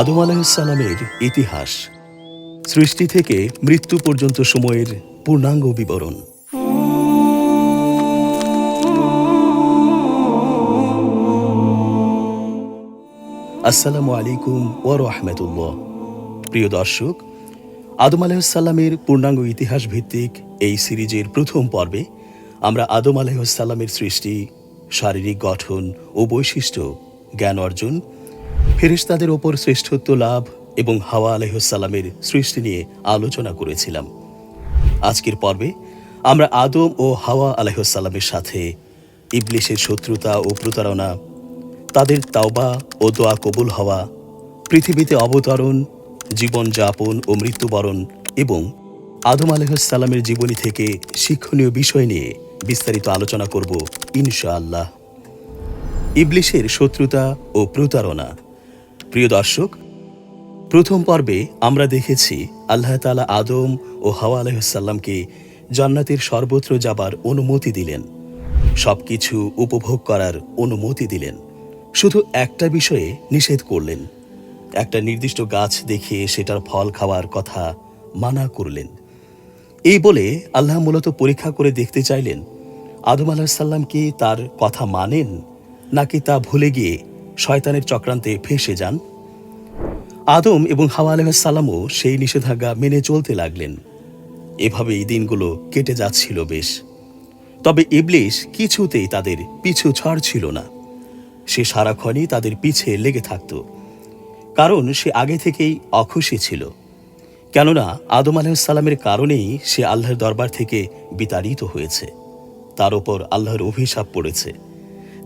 আদম আলাইসালামের ইতিহাস। সৃষ্টি থেকে মৃত্যু পর্যন্ত সময়ের পূর্ণাঙ্গ বিবরণ। আসসালামু আলাইকুম ও রহমতুল্লাহ। প্রিয় দর্শক, আদম আলাইসাল্লামের পূর্ণাঙ্গ ইতিহাস ভিত্তিক এই সিরিজের প্রথম পর্বে আমরা আদম আলাইসাল্লামের সৃষ্টি শারীরিক গঠন ও বৈশিষ্ট্য, জ্ঞান অর্জন ফেরেশতাদের ওপর শ্রেষ্ঠত্ব লাভ এবং হাওয়া আলাইসাল্লামের সৃষ্টি নিয়ে আলোচনা করেছিলাম। আজকের পর্বে আমরা আদম ও হাওয়া আলাইসাল্লামের সাথে ইবলিশের শত্রুতা ও প্রতারণা, তাদের তাওবা ও দোয়া কবুল হওয়া, পৃথিবীতে অবতরণ জীবনযাপন ও মৃত্যুবরণ এবং আদম আলহামের জীবনী থেকে শিক্ষণীয় বিষয় নিয়ে বিস্তারিত আলোচনা করব ইনশাআল্লাহ। ইবলিশের শত্রুতা ও প্রতারণা। প্রিয় দর্শক, প্রথম পর্বে আমরা দেখেছি আল্লাহ তালা আদম ও হাওয়া আলহামকে জান্নাতের সর্বত্র যাবার অনুমতি দিলেন। সবকিছু উপভোগ করার অনুমতি দিলেন। শুধু একটা বিষয়ে নিষেধ করলেন। একটা নির্দিষ্ট গাছ দেখিয়ে সেটার ফল খাওয়ার কথা মানা করলেন। এই বলে আল্লাহ মূলত পরীক্ষা করে দেখতে চাইলেন আদম আলাহিসাল্লাম কি তার কথা মানেন? নাকি তা ভুলে গিয়ে শয়তানের চক্রান্তে ফেসে যান? আদম এবং হাওয়া আলাহিসাল্লামও সেই নিষেধাজ্ঞা মেনে চলতে লাগলেন। এভাবে এই দিনগুলো কেটে যাচ্ছিল বেশ। তবে ইবলিশ কিছুতেই তাদের পিছু ছাড় ছিল না। সে সারাক্ষণই তাদের পিছে লেগে থাকত। কারণ সে আগে থেকেই অখুশি ছিল। কেননা আদম আলাহিসাল্লামের কারণেই সে আল্লাহর দরবার থেকে বিতাড়িত হয়েছে। তার ওপর আল্লাহর অভিশাপ পড়েছে।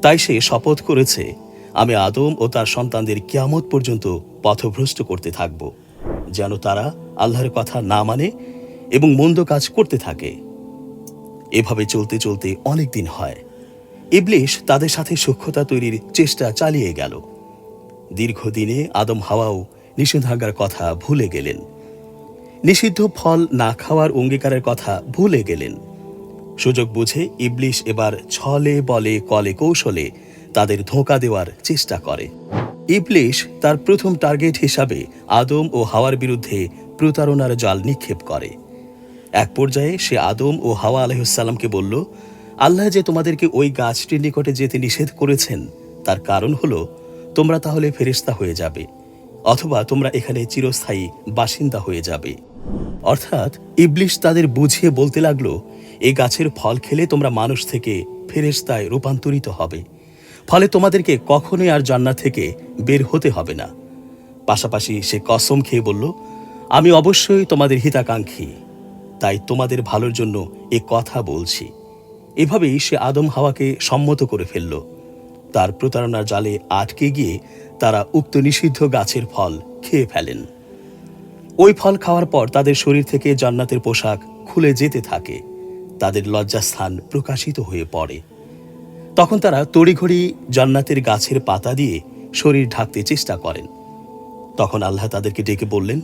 তাই সে শপথ করেছে, আমি আদম ও তার সন্তানদের কিয়ামত পর্যন্ত পথভ্রষ্ট করতে থাকব, যেন তারা আল্লাহর কথা না মানে এবং মন্দ কাজ করতে থাকে। এভাবে চলতে চলতে অনেক দিন হয়। ইবলিশ তাদের সাথে সখ্যতা তৈরির চেষ্টা চালিয়ে গেল। দীর্ঘদিনে আদম হাওয়াও নিষেধাজ্ঞার কথা ভুলে গেলেন। নিষিদ্ধ ফল না খাওয়ার অঙ্গীকারের কথা ভুলে গেলেন। সুযোগ বুঝে ইবলিশ এবার ছলে বলে কলে কৌশলে তাদের ধোঁকা দেওয়ার চেষ্টা করে। ইবলিশ তার প্রথম টার্গেট হিসাবে আদম ও হাওয়ার বিরুদ্ধে প্রতারণার জাল নিক্ষেপ করে। এক পর্যায়ে সে আদম ও হাওয়া আলহিসাল্লামকে বলল, আল্লাহ যে তোমাদেরকে ওই গাছটির নিকটে যেতে নিষেধ করেছেন, তার কারণ হলো তোমরা তাহলে ফেরিস্তা হয়ে যাবে, অথবা তোমরা এখানে চিরস্থায়ী বাসিন্দা হয়ে যাবে। অর্থাৎ ইবলিশ তাদের বুঝিয়ে বলতে লাগল এই গাছের ফল খেলে তোমরা মানুষ থেকে ফেরেস্তায় রূপান্তরিত হবে। ফলে তোমাদেরকে কখনোই আর জান্নাত থেকে বের হতে হবে না। পাশাপাশি সে কসম খেয়ে বলল, আমি অবশ্যই তোমাদের হিতাকাঙ্ক্ষী, তাই তোমাদের ভালোর জন্য এ কথা বলছি। এভাবেই সে আদম হাওয়াকে সম্মত করে ফেলল। তার প্রতারণার জালে আটকে গিয়ে তারা উক্ত নিষিদ্ধ গাছের ফল খেয়ে ফেলেন। ওই ফল খাওয়ার পর তাদের শরীর থেকে জান্নাতের পোশাক খুলে যেতে থাকে। তাদের লজ্জাস্থান প্রকাশিত হয়ে পড়ে। তখন তারা তড়িঘড়ি জান্নাতের গাছের পাতা দিয়ে শরীর ঢাকতে চেষ্টা করেন। তখন আল্লাহ তাদেরকে ডেকে বললেন,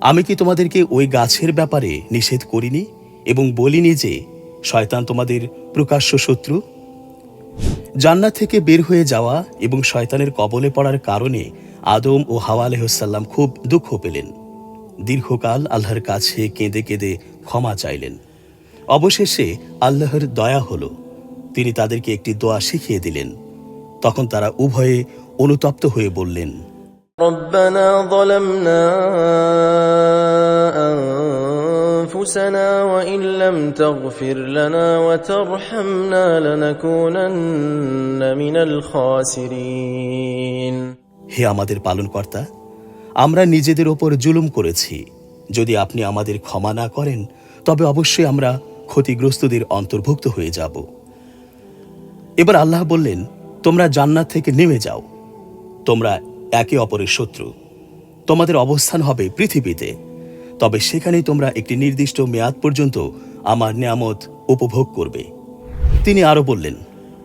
আমি কি তোমাদেরকে ওই গাছের ব্যাপারে নিষেধ করিনি এবং বলিনি যে শয়তান তোমাদের প্রকাশ্য শত্রু? জান্নাত থেকে বের হয়ে যাওয়া এবং শয়তানের কবলে পড়ার কারণে আদম ও হাওয়া আলহ্লাম খুব দুঃখ পেলেন। দীর্ঘকাল আল্লাহর কাছে কেঁদে কেঁদে ক্ষমা চাইলেন অবশেষে আল্লাহর দয়া হলো তিনি তাদেরকে একটি দোয়া শিখিয়ে দিলেন তখন তারা উভয়ে অনুতপ্ত হয়ে বললেন ربنا ظلمنا أنفسنا وإن لم تغفر لنا وترحمنا لنكونن من الخاسرين হে আমাদের পালনকর্তা আমরা নিজেদের ওপর জুলুম করেছি। যদি আপনি আমাদের ক্ষমা না করেন, তবে অবশ্যই আমরা ক্ষতিগ্রস্তদের অন্তর্ভুক্ত হয়ে যাব। এবার আল্লাহ বললেন, তোমরা জান্নাত থেকে নেমে যাও। তোমরা একে অপরের শত্রু। তোমাদের অবস্থান হবে পৃথিবীতে। তবে সেখানেই তোমরা একটি নির্দিষ্ট মেয়াদ পর্যন্ত আমার নিয়ামত উপভোগ করবে। তিনি আরও বললেন,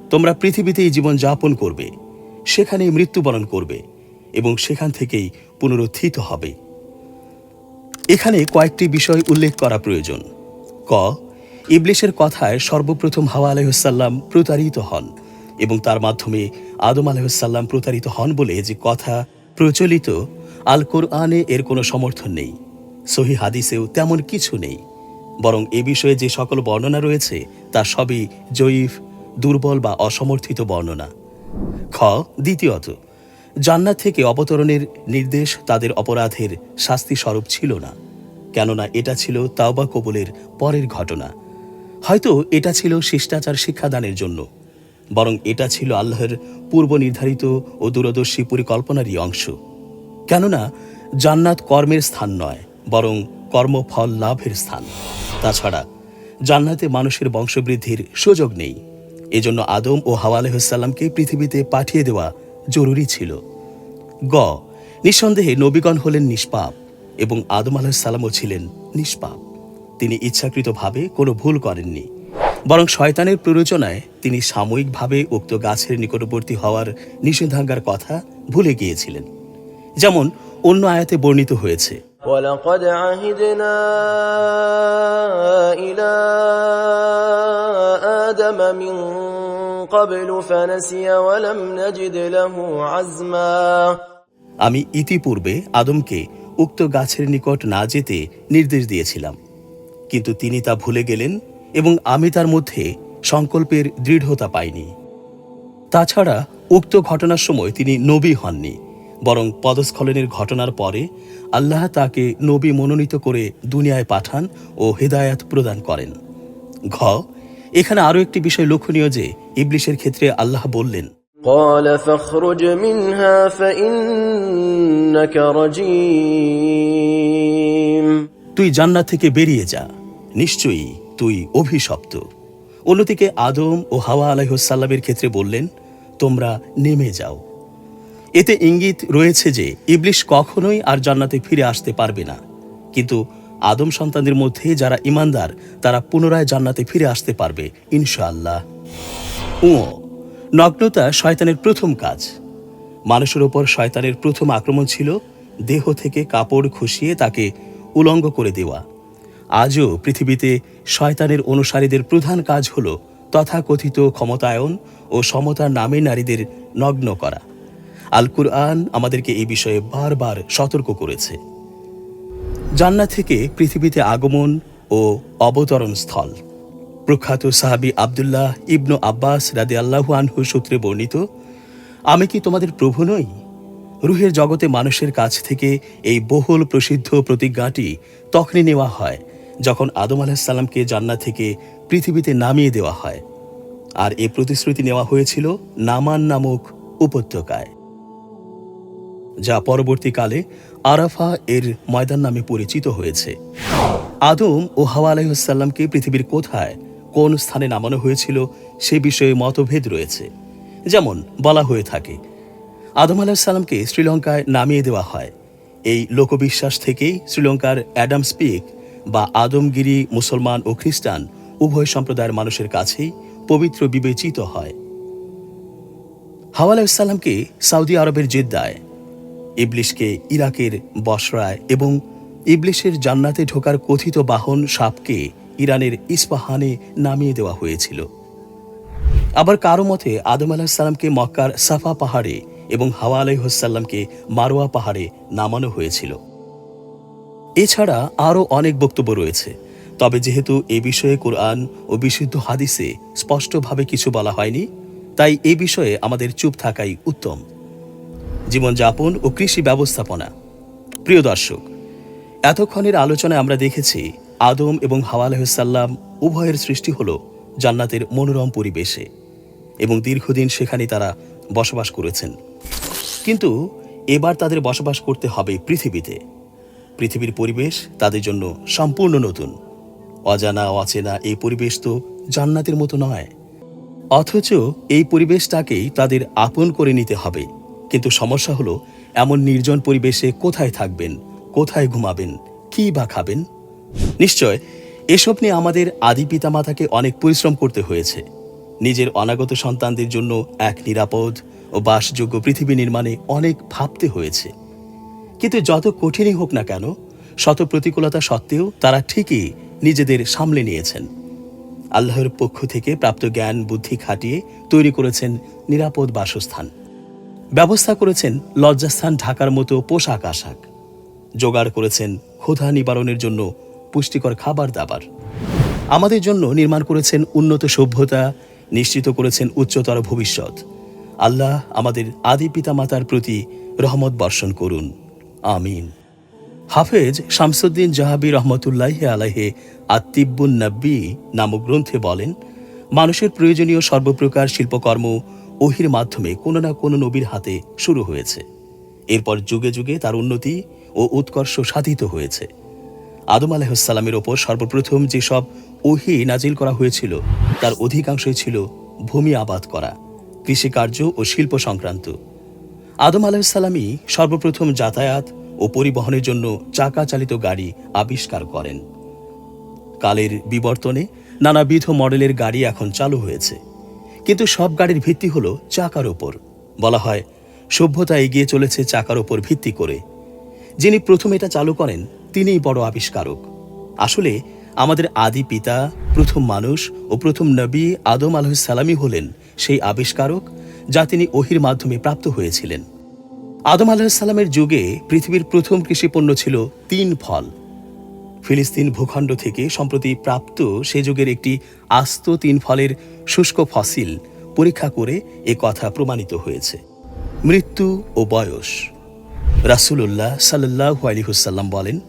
তোমরা পৃথিবীতেই জীবন যাপন করবে। সেখানেই মৃত্যুবরণ করবে এবং সেখান থেকেই পুনরুত্থিত হবে। এখানে কয়েকটি বিষয় উল্লেখ করা প্রয়োজন। ক ইবলিশের কথায় সর্বপ্রথম হাওয়া আলাইসাল্লাম প্রতারিত হন এবং তার মাধ্যমে আদম আলাইসাল্লাম প্রতারিত হন বলে যে কথা প্রচলিত, আল কোরআনে এর কোনো সমর্থন নেই। সহি হাদিসেও তেমন কিছু নেই। বরং এ বিষয়ে যে সকল বর্ণনা রয়েছে, তা সবই জয়ীফ, দুর্বল বা অসমর্থিত বর্ণনা। খ, দ্বিতীয়ত জান্নাত থেকে অবতরণের নির্দেশ তাদের অপরাধের শাস্তি স্বরূপ ছিল না, কেননা এটা ছিল তাওবা কবুলের পরের ঘটনা। হয়তো এটা ছিল শিষ্টাচার শিক্ষাদানের জন্য, বরং এটা ছিল আল্লাহর পূর্ব নির্ধারিত ও দূরদর্শী পরিকল্পনারই অংশ। কেননা জান্নাত কর্মের স্থান নয়, বরং কর্মফল লাভের স্থান। তাছাড়া জান্নাতে মানুষের বংশবৃদ্ধির সুযোগ নেই। এজন্য আদম ও হাওয়া পৃথিবীতে পাঠিয়ে দেওয়া জরুরি ছিল গ নিঃসন্দেহে নবীগণ হলেন নিষ্পাপ এবং আদম আলাহিসাল্লামও ছিলেন নিষ্পাপ তিনি ইচ্ছাকৃতভাবে কোনো ভুল করেননি বরং শয়তানের প্ররোচনায় তিনি সাময়িকভাবে উক্ত গাছের নিকটবর্তী হওয়ার নিষেধাজ্ঞার কথা ভুলে গিয়েছিলেন যেমন অন্য আয়াতে বর্ণিত হয়েছে ولقد عهدنا إلى آدم من قبل فنسي ولم نجد له عزما আমি ইতিপূর্বে আদমকে উক্ত গাছের নিকট না যেতে নির্দেশ দিয়েছিলাম কিন্তু তিনি তা ভুলে গেলেন এবং আমি তার মধ্যে সংকল্পের দৃঢ়তা পাইনি তাছাড়া উক্ত ঘটনার সময় তিনি নবী হননি বরং পদস্খলনের ঘটনার পরে আল্লাহ তাকে নবী মনোনীত করে দুনিয়ায় পাঠান ও হেদায়াত প্রদান করেন ঘ এখানে আরও একটি বিষয় লক্ষণীয় যে ইবলিশের ক্ষেত্রে আল্লাহ বললেন قال فاخرج منها فإنك رجيم তুই জান্নাত থেকে বেরিয়ে যা নিশ্চয়ই তুই অভিশপ্ত অন্যদিকে আদম ও হাওয়া আলাইহসাল্লামের ক্ষেত্রে বললেন তোমরা নেমে যাও এতে ইঙ্গিত রয়েছে যে ইবলিশ কখনোই আর জান্নাতে ফিরে আসতে পারবে না কিন্তু আদম সন্তানদের মধ্যে যারা ইমানদার, তারা পুনরায় জান্নাতে ফিরে আসতে পারবে, ইনশাআল্লাহ। ও, নগ্নতা শয়তানের প্রথম কাজ। মানুষের ওপর শয়তানের প্রথম আক্রমণ ছিল দেহ থেকে কাপড় খুশিয়ে তাকে উলঙ্গ করে দেওয়া। আজও পৃথিবীতে শয়তানের অনুসারীদের প্রধান কাজ হল তথাকথিত ক্ষমতায়ন ও সমতার নামে নারীদের নগ্ন করা। আল কুরআন আমাদেরকে এই বিষয়ে বারবার সতর্ক করেছে। জান্নাত থেকে পৃথিবীতে আগমন ও অবতরণ স্থল প্রখ্যাত সাহাবী আবদুল্লাহ ইবনু আব্বাস রাদে আল্লাহু আনহু সূত্রে বর্ণিত, আমি কি তোমাদের প্রভু নই? রুহের জগতে মানুষের কাছ থেকে এই বহুল প্রসিদ্ধ প্রতিজ্ঞাটি তখনই নেওয়া হয় যখন আদম আলাহিসাল্লামকে জান্নাত থেকে পৃথিবীতে নামিয়ে দেওয়া হয়। আর এ প্রতিশ্রুতি নেওয়া হয়েছিল নামান নামক উপত্যকায়। যা পরবর্তীকালে আরাফা এর ময়দান নামে পরিচিত হয়েছে। আদম ও হাওয়া আলাইসাল্লামকে পৃথিবীর কোথায়, কোন স্থানে নামানো হয়েছিল সে বিষয়ে মতভেদ রয়েছে। যেমন বলা হয়ে থাকে, আদম আলাহিসাল্লামকে শ্রীলঙ্কায় নামিয়ে দেওয়া হয়। এই লোকবিশ্বাস থেকেই শ্রীলঙ্কার অ্যাডাম স্পিক বা আদমগিরি মুসলমান ও খ্রিস্টান উভয় সম্প্রদায়ের মানুষের কাছেই পবিত্র বিবেচিত হয়। হাওয়া আলাহিসাল্লামকে সৌদি আরবের জেদ্দায় ইবলিশকে ইরাকের বসরায় এবং ইবলিশের জান্নাতে ঢোকার কথিত বাহন সাপকে ইরানের ইস্পাহানে নামিয়ে দেওয়া হয়েছিল। আবার কারও মতে আদম আলাহিসাল্লামকে মক্কার সাফা পাহাড়ে এবং হাওয়া আলাইহসাল্লামকে মারোয়া পাহাড়ে নামানো হয়েছিল। এছাড়া আরও অনেক বক্তব্য রয়েছে, তবে যেহেতু এ বিষয়ে কোরআন ও বিশুদ্ধ হাদিসে স্পষ্টভাবে কিছু বলা হয়নি, তাই এ বিষয়ে আমাদের চুপ থাকাই উত্তম। জীবনযাপন ও কৃষি ব্যবস্থাপনা। প্রিয় দর্শক, এতক্ষণের আলোচনায় আমরা দেখেছি আদম এবং হাওয়া আলাহিসাল্লাম উভয়ের সৃষ্টি হল জান্নাতের মনোরম পরিবেশে এবং দীর্ঘদিন সেখানে তারা বসবাস করেছেন। কিন্তু এবার তাদের বসবাস করতে হবে পৃথিবীতে। পৃথিবীর পরিবেশ তাদের জন্য সম্পূর্ণ নতুন। অজানা অচেনা এই পরিবেশ তো জান্নাতের মতো নয়। অথচ এই পরিবেশটাকেই তাদের আপন করে নিতে হবে। কিন্তু সমস্যা হলো, এমন নির্জন পরিবেশে কোথায় থাকবেন, কোথায় ঘুমাবেন, কি বা খাবেন? নিশ্চয়, এসব নিয়ে আমাদের আদি পিতামাতাকে অনেক পরিশ্রম করতে হয়েছে। নিজের অনাগত সন্তানদের জন্য এক নিরাপদ ও বাসযোগ্য পৃথিবী নির্মাণে অনেক ভাবতে হয়েছে। কিন্তু যত কঠিনই হোক না কেন, শত প্রতিকূলতা সত্ত্বেও তারা ঠিকই নিজেদের সামলে নিয়েছেন। আল্লাহর পক্ষ থেকে প্রাপ্ত জ্ঞান, বুদ্ধি খাটিয়ে তৈরি করেছেন নিরাপদ বাসস্থান। ব্যবস্থা করেছেন লজ্জাস্থান ঢাকার মতো পোশাক আশাক। জোগাড় করেছেন ক্ষুধা নিবারণের জন্য পুষ্টিকর খাবার দাবার। আমাদের জন্য নির্মাণ করেছেন উন্নত সভ্যতা, নিশ্চিত করেছেন উচ্চতর ভবিষ্যৎ। আল্লাহ আমাদের আদি পিতামাতার প্রতি রহমত বর্ষণ করুন। আমিন। হাফেজ শামসুদ্দিন জাহাবি রহমতুল্লাহ আলাহে আত্মিব্বুন নব্বী নামক গ্রন্থে বলেন, মানুষের প্রয়োজনীয় সর্বপ্রকার শিল্পকর্ম ওহির মাধ্যমে কোনো না কোনো নবীর হাতে শুরু হয়েছে। এরপর যুগে যুগে তার উন্নতি ও উৎকর্ষ সাধিত হয়েছে। আদম আলাইসাল্লামের ওপর সর্বপ্রথম যেসব ওহি নাজিল করা হয়েছিল, তার অধিকাংশই ছিল ভূমি আবাদ করা, কৃষিকার্য ও শিল্প সংক্রান্ত। আদম আলাইসাল্লামই সর্বপ্রথম যাতায়াত ও পরিবহনের জন্য চাকা চালিত গাড়ি আবিষ্কার করেন। কালের বিবর্তনে নানাবিধ মডেলের গাড়ি এখন চালু হয়েছে। কিন্তু সব গাড়ির ভিত্তি হলো চাকার ওপর। বলা হয়, সভ্যতা এগিয়ে চলেছে চাকার ওপর ভিত্তি করে। যিনি প্রথম এটা চালু করেন, তিনিই বড় আবিষ্কারক। আসলে, আমাদের আদি পিতা, প্রথম মানুষ ও প্রথম নবী আদম আলহিসাল্লামই হলেন সেই আবিষ্কারক যা তিনি ওহির মাধ্যমে প্রাপ্ত হয়েছিলেন। আদম আলাহিসাল্লামের যুগে পৃথিবীর প্রথম কৃষিপণ্য ছিল তিন ফল। ফিলিস্তিন ভূখণ্ড থেকে সম্প্রতি প্রাপ্ত সে যুগের একটি আস্ত তিন ফলের শুষ্ক ফসিল পরীক্ষা করে এ কথা প্রমাণিত হয়েছে। মৃত্যু ও বয়স। রাসূলুল্লাহ সাল্লাহ আলিহুসাল্লাম বলেন,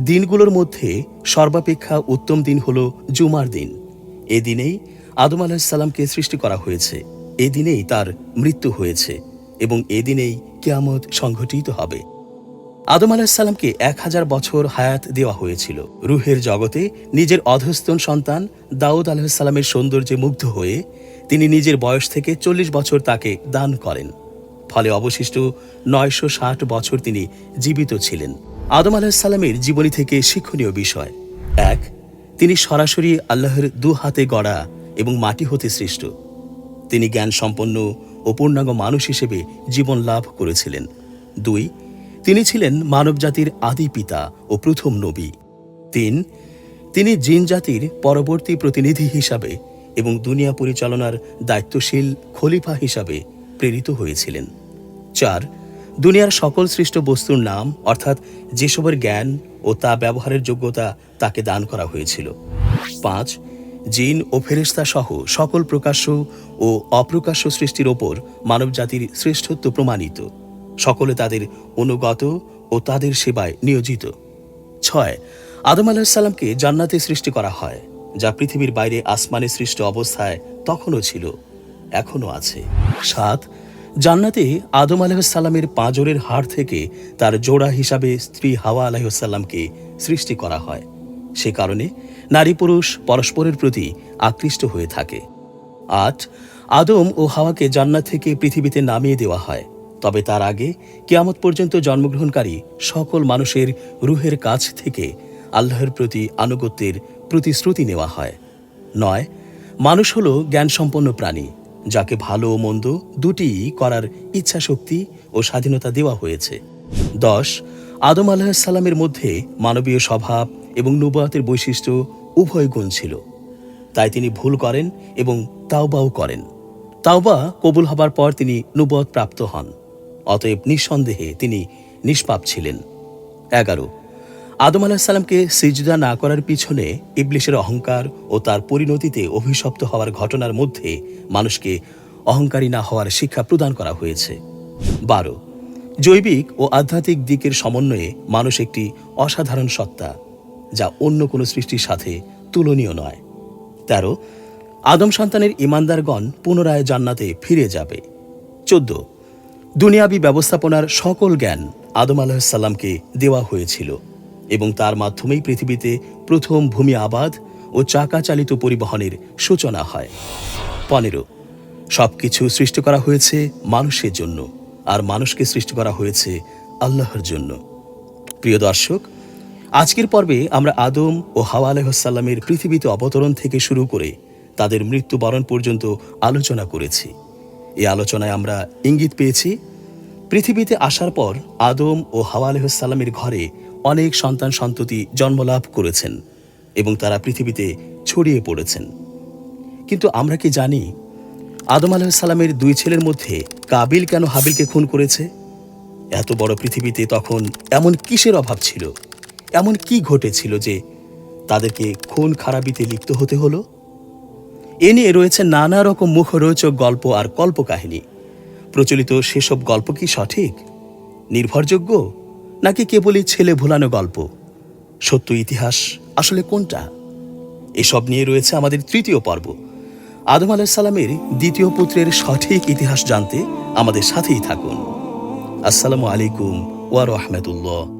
দিনগুলোর মধ্যে সর্বাপেক্ষা উত্তম দিন হল জুমার দিন। এ দিনেই আদম আলাহিসাল্লামকে সৃষ্টি করা হয়েছে। এ দিনেই তার মৃত্যু হয়েছে এবং এ দিনেই কেয়ামত সংঘটিত হবে। আদম আলাহিসাল্লামকে এক হাজার বছর হায়াত দেওয়া হয়েছিল। রুহের জগতে নিজের অধস্তন সন্তান দাউদ আলাহিসাল্লামের সৌন্দর্যে মুগ্ধ হয়ে তিনি নিজের বয়স থেকে চল্লিশ বছর তাকে দান করেন। ফলে অবশিষ্ট নয়শো ষাট বছর তিনি জীবিত ছিলেন। আদম আলাহিসাল্লামের জীবনী থেকে শিক্ষণীয় বিষয়। এক, তিনি সরাসরি আল্লাহর দু হাতে গড়া এবং মাটি হতে সৃষ্ট। তিনি জ্ঞান সম্পন্ন ও পূর্ণাঙ্গ মানুষ হিসেবে জীবন লাভ করেছিলেন। দুই তিনি ছিলেন মানবজাতির আদি পিতা ও প্রথম নবী। তিন, তিনি জিন জাতির পরবর্তী প্রতিনিধি হিসাবে এবং দুনিয়া পরিচালনার দায়িত্বশীল খলিফা হিসাবে প্রেরিত হয়েছিলেন। চার, দুনিয়ার সকল সৃষ্ট বস্তুর নাম, অর্থাৎ যেসবের জ্ঞান ও তা ব্যবহারের যোগ্যতা তাকে দান করা হয়েছিল। পাঁচ, জিন ও ফেরেস্তা সহ সকল প্রকাশ্য ও অপ্রকাশ্য সৃষ্টির ওপর মানবজাতির শ্রেষ্ঠত্ব প্রমাণিত। সকলে তাদের অনুগত ও তাদের সেবায় নিয়োজিত। ছয়, আদম আলাহিসাল্লামকে জান্নাতে সৃষ্টি করা হয়, যা পৃথিবীর বাইরে আসমানে সৃষ্ট অবস্থায় তখনও ছিল, এখনও আছে। সাত, জান্নাতে আদম আলাহিসাল্লামের পাঁজরের হাড় থেকে তার জোড়া হিসাবে স্ত্রী হাওয়া আলাহিসাল্লামকে সৃষ্টি করা হয়। সে কারণে নারী পুরুষ পরস্পরের প্রতি আকৃষ্ট হয়ে থাকে। আট, আদম ও হাওয়াকে জান্নাত থেকে পৃথিবীতে নামিয়ে দেওয়া হয় তবে তার আগে কিয়ামত পর্যন্ত জন্মগ্রহণকারী সকল মানুষের রুহের কাছ থেকে আল্লাহর প্রতি আনুগত্যের প্রতিশ্রুতি নেওয়া হয়। নয়, মানুষ হল জ্ঞানসম্পন্ন প্রাণী, যাকে ভালো ও মন্দ দুটি করার ইচ্ছা শক্তি ও স্বাধীনতা দেওয়া হয়েছে। দশ, আদম আলাহিসাল্লামের মধ্যে মানবীয় স্বভাব এবং নুবাতের বৈশিষ্ট্য উভয় গুণ ছিল। তাই তিনি ভুল করেন এবং তাওবাও করেন। তাওবা কবুল হবার পর তিনি নুবত প্রাপ্ত হন। অতএব নিঃসন্দেহে তিনি নিষ্পাপ ছিলেন। এগারো। আদম আলাহিসাল্লামকে সিজদা না করার পিছনে ইবলিশের অহংকার ও তার পরিণতিতে অভিশপ্ত হওয়ার ঘটনার মধ্যে মানুষকে অহংকারী না হওয়ার শিক্ষা প্রদান করা হয়েছে। বারো। জৈবিক ও আধ্যাত্মিক দিকের সমন্বয়ে মানুষ একটি অসাধারণ সত্তা, যা অন্য কোনো সৃষ্টির সাথে তুলনীয় নয়। তেরো। আদম সন্তানের ইমানদারগণ পুনরায় জান্নাতে ফিরে যাবে। চোদ্দ। দুনিয়াবি ব্যবস্থাপনার সকল জ্ঞান আদম আলাহিসাল্লামকে দেওয়া হয়েছিল এবং তার মাধ্যমেই পৃথিবীতে প্রথম ভূমি আবাদ ও চাকা চালিত পরিবহনের সূচনা হয়। পনেরো, সবকিছু সৃষ্টি করা হয়েছে মানুষের জন্য আর মানুষকে সৃষ্টি করা হয়েছে আল্লাহর জন্য। প্রিয় দর্শক, আজকের পর্বে আমরা আদম ও হাওয়া আলাইসাল্লামের পৃথিবীতে অবতরণ থেকে শুরু করে তাদের মৃত্যুবরণ পর্যন্ত আলোচনা করেছি। এই আলোচনায় আমরা ইঙ্গিত পেয়েছি, পৃথিবীতে আসার পর আদম ও হাওয়া আলাইসাল্লামের ঘরে অনেক সন্তান সন্ততি জন্মলাভ করেছেন এবং তারা পৃথিবীতে ছড়িয়ে পড়েছেন। কিন্তু আমরা কি জানি আদম আলাহিসাল্লামের দুই ছেলের মধ্যে কাবিল কেন হাবিলকে খুন করেছে? এত বড় পৃথিবীতে তখন এমন কিসের অভাব ছিল? এমন কি ঘটেছিল যে তাদেরকে খুন খারাপিতে লিপ্ত হতে হলো? এ নিয়ে রয়েছে নানা রকম মুখরোচক গল্প আর কল্পকাহিনী। প্রচলিত সেসব গল্প কি সঠিক? নির্ভরযোগ্য? নাকি কেবলই ছেলে ভুলানো গল্প? সত্য ইতিহাস আসলে কোনটা? এসব নিয়ে রয়েছে আমাদের তৃতীয় পর্ব। আদম আলাহিসাল্লামের দ্বিতীয় পুত্রের সঠিক ইতিহাস জানতে আমাদের সাথেই থাকুন। আসসালামু আলাইকুম ওয়া রাহমাতুল্লাহ।